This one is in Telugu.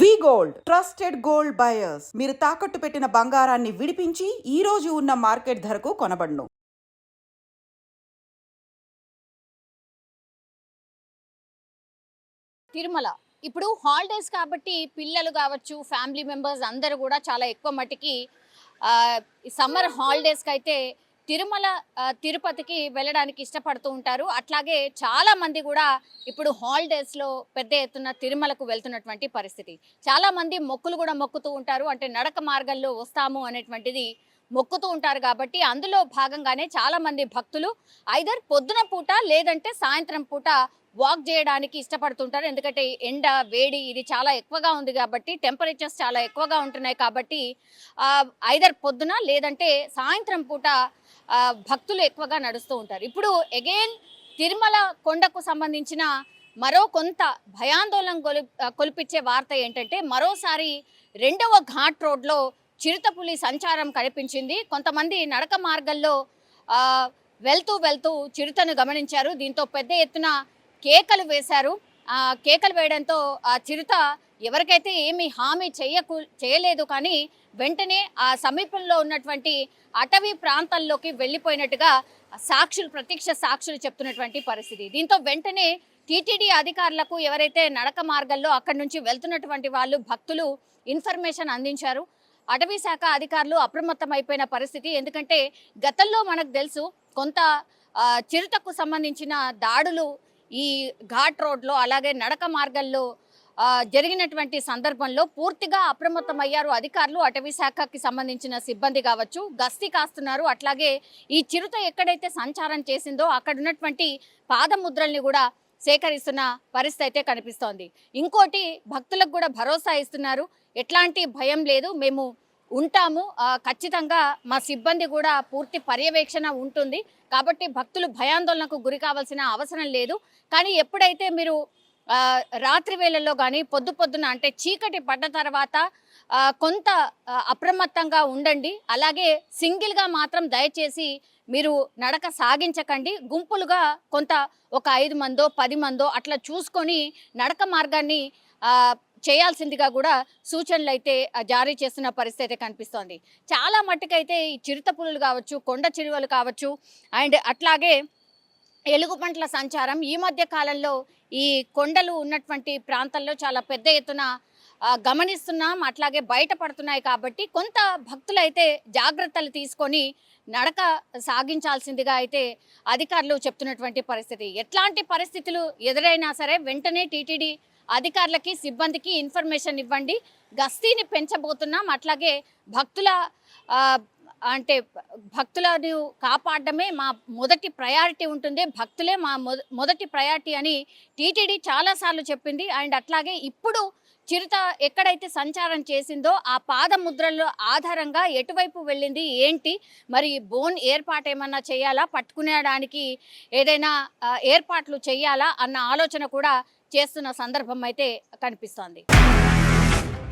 V gold trusted gold buyers. మీరు తాకట్టు పెట్టిన బంగారాన్ని విడిపించి ఈ రోజు ఉన్న మార్కెట్ ధరకు కొనబడును. తిరుమల. ఇప్పుడు హాలిడేస్ కాబట్టి పిల్లలు కావచ్చు ఫ్యామిలీ మెంబర్స్ అందరూ కూడా చాలా ఎక్కువ మటుకి సమ్మర్ హాలిడేస్కి అయితే తిరుమల తిరుపతికి వెళ్ళడానికి ఇష్టపడుతూ ఉంటారు. అట్లాగే చాలా మంది కూడా ఇప్పుడు హాలిడేస్లో పెద్ద ఎత్తున తిరుమలకు వెళ్తున్నటువంటి పరిస్థితి. చాలా మంది మొక్కులు కూడా మొక్కుతూ ఉంటారు. అంటే నడక మార్గంలో వస్తాము అనేటువంటిది మొక్కుతూ ఉంటారు కాబట్టి అందులో భాగంగానే చాలా మంది భక్తులు ఐదర్ పొద్దున పూట లేదంటే సాయంత్రం పూట వాక్ చేయడానికి ఇష్టపడుతుంటారు. ఎందుకంటే ఎండ వేడి ఇది చాలా ఎక్కువగా ఉంది కాబట్టి టెంపరేచర్స్ చాలా ఎక్కువగా ఉంటున్నాయి కాబట్టి ఐదర్ పొద్దున లేదంటే సాయంత్రం పూట భక్తులు ఎక్కువగా నడుస్తూ ఉంటారు. ఇప్పుడు అగైన్ తిరుమల కొండకు సంబంధించిన మరో కొంత భయాందోళన కొలి కొలిపించే వార్త ఏంటంటే మరోసారి రెండవ ఘాట్ రోడ్లో చిరుతపులి సంచారం కనిపించింది. కొంతమంది నడక మార్గంలో వెళ్తూ వెళ్తూ చిరుతను గమనించారు. దీంతో పెద్ద ఎత్తున కేకలు వేశారు. కేకలు వేయడంతో ఆ చిరుత ఎవరికైతే ఏమి హామీ చేయకు చేయలేదు కానీ వెంటనే ఆ సమీపంలో ఉన్నటువంటి అటవీ ప్రాంతాల్లోకి వెళ్ళిపోయినట్టుగా సాక్షులు ప్రత్యక్ష సాక్షులు చెప్తున్నటువంటి పరిస్థితి. దీంతో వెంటనే టీటీడీ అధికారులకు ఎవరైతే నడక మార్గంలో అక్కడి నుంచి వెళ్తున్నటువంటి వాళ్ళు భక్తులు ఇన్ఫర్మేషన్ అందించారు. అటవీ శాఖ అధికారులు అప్రమత్తమైపోయిన పరిస్థితి. ఎందుకంటే గతంలో మనకు తెలుసు కొంత చిరుతకు సంబంధించిన దాడులు ఈ ఘాట్ రోడ్లో అలాగే నడక మార్గంలో జరిగినటువంటి సందర్భంలో పూర్తిగా అప్రమత్తమయ్యారు అధికారులు. అటవీ శాఖకి సంబంధించిన సిబ్బంది కావచ్చు గస్తీ కాస్తున్నారు. అట్లాగే ఈ చిరుత ఎక్కడైతే సంచారం చేసిందో అక్కడ ఉన్నటువంటి పాదముద్రల్ని కూడా సేకరిస్తున్న పరిస్థితి అయితే కనిపిస్తోంది. ఇంకోటి భక్తులకు కూడా భరోసా ఇస్తున్నారు. ఎట్లాంటి భయం లేదు. మేము ఉంటాము. ఖచ్చితంగా మా సిబ్బంది కూడా పూర్తి పర్యవేక్షణ ఉంటుంది. కాబట్టి భక్తులు భయాందోళనకు గురి కావాల్సిన అవసరం లేదు. కానీ ఎప్పుడైతే మీరు రాత్రి వేళల్లో కానీ పొద్దు పొద్దున అంటే చీకటి పడ్డ తర్వాత కొంత అప్రమత్తంగా ఉండండి. అలాగే సింగిల్గా మాత్రం దయచేసి మీరు నడక సాగించకండి. గుంపులుగా కొంత ఒక ఐదు మందో పది మందో అట్లా చూసుకొని నడక మార్గాన్ని చేయాల్సిందిగా కూడా సూచనలు అయితే జారీ చేస్తున్న పరిస్థితి అయితే కనిపిస్తోంది. చాలా మట్టుకైతే ఈ చిరుత పులులు కావచ్చు కొండ చిరువలు కావచ్చు అండ్ అట్లాగే ఎలుగుబంట్ల సంచారం. ఈ మధ్య కాలంలో ఈ కొండలు ఉన్నటువంటి ప్రాంతాల్లో చాలా పెద్ద ఎత్తున గమనిస్తున్నాం. అట్లాగే బయటపడుతున్నాయి కాబట్టి కొంత భక్తులైతే జాగ్రత్తలు తీసుకొని నడక సాగించాల్సిందిగా అయితే అధికారులు చెప్తున్నటువంటి పరిస్థితి. ఎట్లాంటి పరిస్థితులు ఎదురైనా సరే వెంటనే టీటీడీ అధికారులకి సిబ్బందికి ఇన్ఫర్మేషన్ ఇవ్వండి. గస్తీని పెంచబోతున్నాం. అట్లాగే భక్తుల అంటే భక్తులను కాపాడడమే మా మొదటి ప్రయారిటీ ఉంటుంది. భక్తులే మా మొదటి ప్రయారిటీ అని టీటీడీ చాలాసార్లు చెప్పింది. అండ్ అట్లాగే ఇప్పుడు చిరుత ఎక్కడైతే సంచారం చేసిందో ఆ పాదముద్రల ఆధారంగా ఎటువైపు వెళ్ళింది ఏంటి మరి బోన్ ఏర్పాటు ఏమన్నా చేయాలా పట్టుకునేడానికి ఏదైనా ఏర్పాట్లు చేయాలా అన్న ఆలోచన కూడా చేస్తున్న సందర్భం అయితే కనిపిస్తోంది.